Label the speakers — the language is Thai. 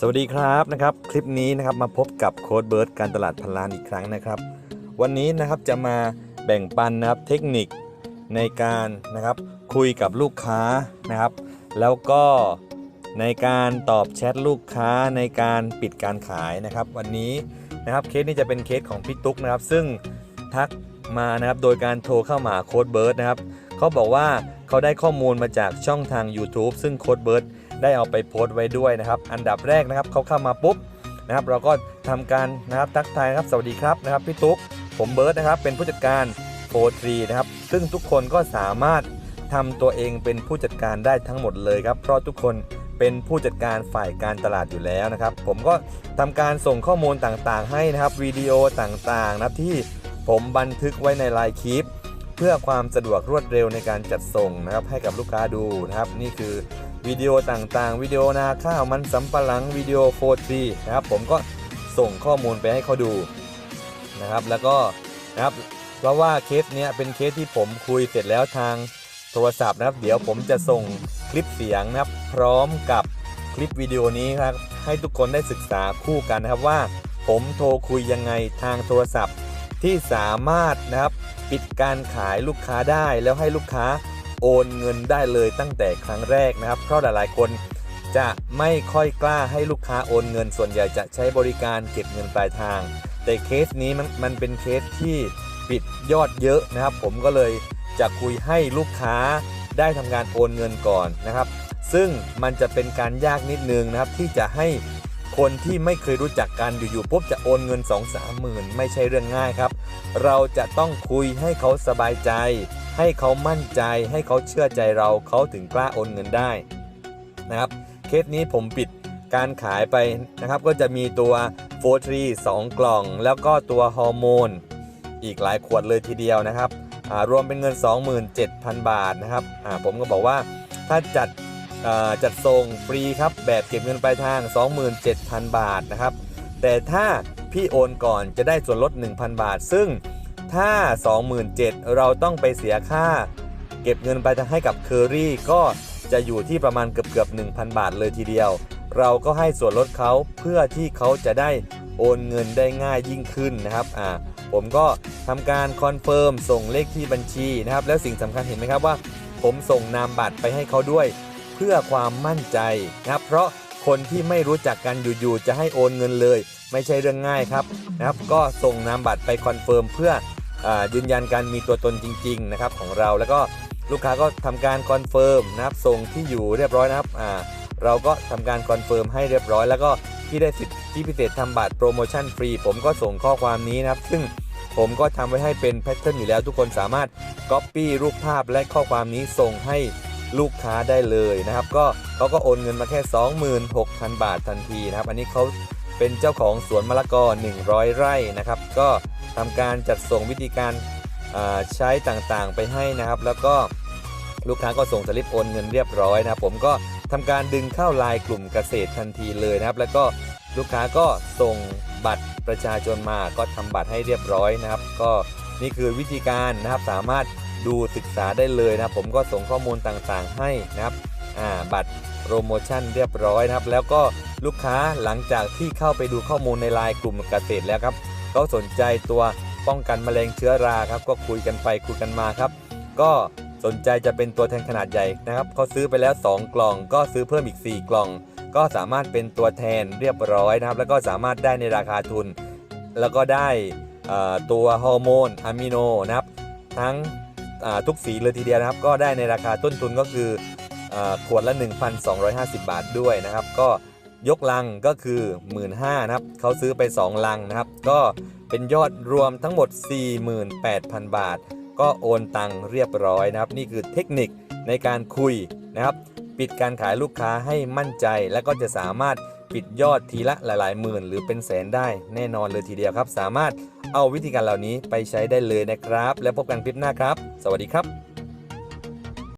Speaker 1: สวัสดีครับนะครับ คลิปนี้นะครับมาพบกับโค้ดเบิร์ดการตลาดพันล้านอีกครั้งนะครับ วันนี้นะครับจะมาแบ่งปันนะครับเทคนิคในการนะครับคุยกับลูกค้านะครับ แล้วก็ในการตอบแชทลูกค้าในการปิดการขายนะครับ วันนี้นะครับเคสนี้จะเป็นเคสของพี่ตุ๊กนะครับ ซึ่งทักมานะครับโดยการโทรเข้ามาหาโค้ดเบิร์ดนะครับเขาบอกว่าเขาได้ข้อมูลมาจากช่องทาง YouTube ซึ่งโค้ดเบิร์ด ได้เอาไปโพสต์ไว้ด้วยนะครับ อันดับแรกนะครับเขาเข้ามาปุ๊บนะครับ เราก็ทำการนะครับทักทายครับสวัสดีครับนะครับพี่ตุ๊กผมเบิร์ตนะครับเป็นผู้จัดการโฟทรีนะครับ ซึ่งทุกคนก็สามารถทำตัวเองเป็นผู้จัดการได้ทั้งหมดเลยครับ เพราะทุกคนเป็นผู้จัดการฝ่ายการตลาดอยู่แล้วนะครับ ผมก็ทำการส่งข้อมูลต่างๆ ให้นะครับวิดีโอต่างๆนะที่ผมบันทึกไว้ในไลน์คลิป เพื่อความสะดวกรวดเร็วในการจัดส่งนะครับให้กับลูกค้าดูนะครับ นี่คือ วิดีโอต่างๆ วิดีโอนาข้าวมันสำปะหลังวิดีโอโฟทีนะครับผมก็ส่งข้อมูลไปให้เขาดูนะครับ แล้วก็นะครับเพราะว่าเคสเนี้ยเป็นเคสที่ผมคุยเสร็จแล้วทางโทรศัพท์นะครับ เดี๋ยวผมจะส่งคลิปเสียงนะครับ พร้อมกับคลิปวิดีโอนี้ครับให้ทุกคนได้ศึกษาคู่กันนะครับว่า ผมโทรคุยยังไงทางโทรศัพท์ที่สามารถนะครับปิดการขายลูกค้าได้แล้วให้ลูกค้า โอนเงินได้เลยตั้งแต่ครั้งแรกนะครับ เพราะหลาย ๆ คนจะไม่ค่อยกล้าให้ลูกค้าโอนเงิน ส่วนใหญ่จะใช้บริการเก็บเงินปลายทาง แต่เคสนี้มันมันเป็นเคสที่ปิดยอดเยอะนะครับ ผมก็เลยจะคุยให้ลูกค้าได้ทำการโอนเงินก่อนนะครับ ซึ่งมันจะเป็นการยากนิดนึงนะครับที่จะให้คนที่ไม่เคยรู้จักกันอยู่ๆปุ๊บจะโอนเงิน2 3หมื่นไม่ใช่เรื่องง่ายครับ เราจะต้องคุยให้เขาสบายใจ ให้เขามั่นใจให้เขาเชื่อใจเราเขาถึงกล้าโอนเงินได้นะครับเคสนี้ผมปิดการขายไปนะครับก็จะมีตัวโฟทรี2กล่อง แล้วก็ตัวฮอร์โมนอีกหลายขวดเลยทีเดียวนะครับรวมเป็นเงิน 27,000 บาทนะครับผมก็บอกว่าถ้าจัดจัดส่งฟรีครับแบบเก็บเงินปลายทาง 27,000 บาทนะครับแต่ถ้าพี่โอนก่อนจะได้ส่วนลด 1,000 บาท ซึ่ง ถ้า 27,000 เราต้องไปเสียค่า เก็บเงินไปให้กับเคอรี่ก็จะอยู่ที่ประมาณเกือบเกือบ1,000 บาทเลยทีเดียว เราก็ให้ส่วนลดเขาเพื่อที่เขาจะได้โอนเงินได้ง่ายยิ่งขึ้นนะครับอ่าผมก็ทำการคอนเฟิร์มส่งเลขที่บัญชีนะครับ แล้วสิ่งสำคัญเห็นไหมครับว่า ผมส่งนามบัตรไปให้เขาด้วย เพื่อความมั่นใจนะครับ เพราะคนที่ไม่รู้จักกันอยู่ๆจะให้โอนเงินเลย ไม่ใช่เรื่องง่ายครับนะครับ ก็ส่งนามบัตรไปคอนเฟิร์มเพื่อ ยืนยันการมีตัวตนจริง ๆ นะครับของเราแล้วก็ลูกค้าก็ทำการคอนเฟิร์มนะครับส่งที่อยู่เรียบร้อยนะครับเราก็ทำการคอนเฟิร์มให้เรียบร้อย แล้วก็ที่ได้สิทธิพิเศษทำบัตรโปรโมชั่นฟรี ผมก็ส่งข้อความนี้นะครับ ซึ่งผมก็ทำไว้ให้เป็นแพทเทิร์นอยู่แล้วทุกคนสามารถ Copy รูปภาพและข้อความนี้ส่งให้ลูกค้าได้เลยนะครับ ก็เขาก็โอนเงินมาแค่ 26,000 บาททันทีนะครับ อันนี้เขาเป็นเจ้าของสวนมะละกอ 100 ไร่นะครับ ก็ ทำการจัดส่งวิธีการใช้ต่างๆ ไปให้นะครับ แล้วก็ลูกค้าก็ส่งสลิปโอนเงินเรียบร้อยนะครับผมก็ทำการดึงเข้าลน์กลุ่มเกษตรทันทีเลยนะครับ แล้วก็ลูกค้าก็ส่งบัตรประชาชนมาก็ทำบัตรให้เรียบร้อยนะครับ ก็นี่คือวิธีการนะครับสามารถดูศึกษาได้เลยนะครับ ผมก็ส่งข้อมูลต่างๆให้นะครับบัตรโปรโมชั่นเรียบร้อยนะครับ แล้วก็ลูกค้าหลังจากที่เข้าไปดูข้อมูลในไลน์กลุ่มเกษตรแล้วครับ เขาสนใจตัวป้องกันแมลงเชื้อราครับ ก็คุยกันไปคุยกันมาครับ ก็สนใจจะเป็นตัวแทนขนาดใหญ่นะครับเขาซื้อไปแล้ว 2 กล่อง ก็ซื้อเพิ่มอีก 4 กล่อง ก็สามารถเป็นตัวแทนเรียบร้อยนะครับ แล้วก็สามารถได้ในราคาทุน แล้วก็ได้ตัวฮอร์โมนอะมิโนนะครับ ทั้งทุกสีเลยทีเดียวนะครับ ก็ได้ในราคาต้นทุนก็คืออขวดละ 1,250 บาทด้วยนะครับ ก็ ยกลังก็คือ 15,000นะครับเขาซื้อไป 2 ลังนะครับ ก็เป็นยอดรวมทั้งหมด 48,000 บาท ก็โอนตังเรียบร้อยนะครับ นี่คือเทคนิคในการคุยนะครับ ปิดการขายลูกค้าให้มั่นใจ และก็จะสามารถปิดยอดทีละหลายๆหมื่น หรือเป็นแสนได้แน่นอนเลยทีเดียวครับ สามารถเอาวิธีการเหล่านี้ไปใช้ได้เลยนะครับ แล้วพบกันคลิปหน้าครับ สวัสดีครับ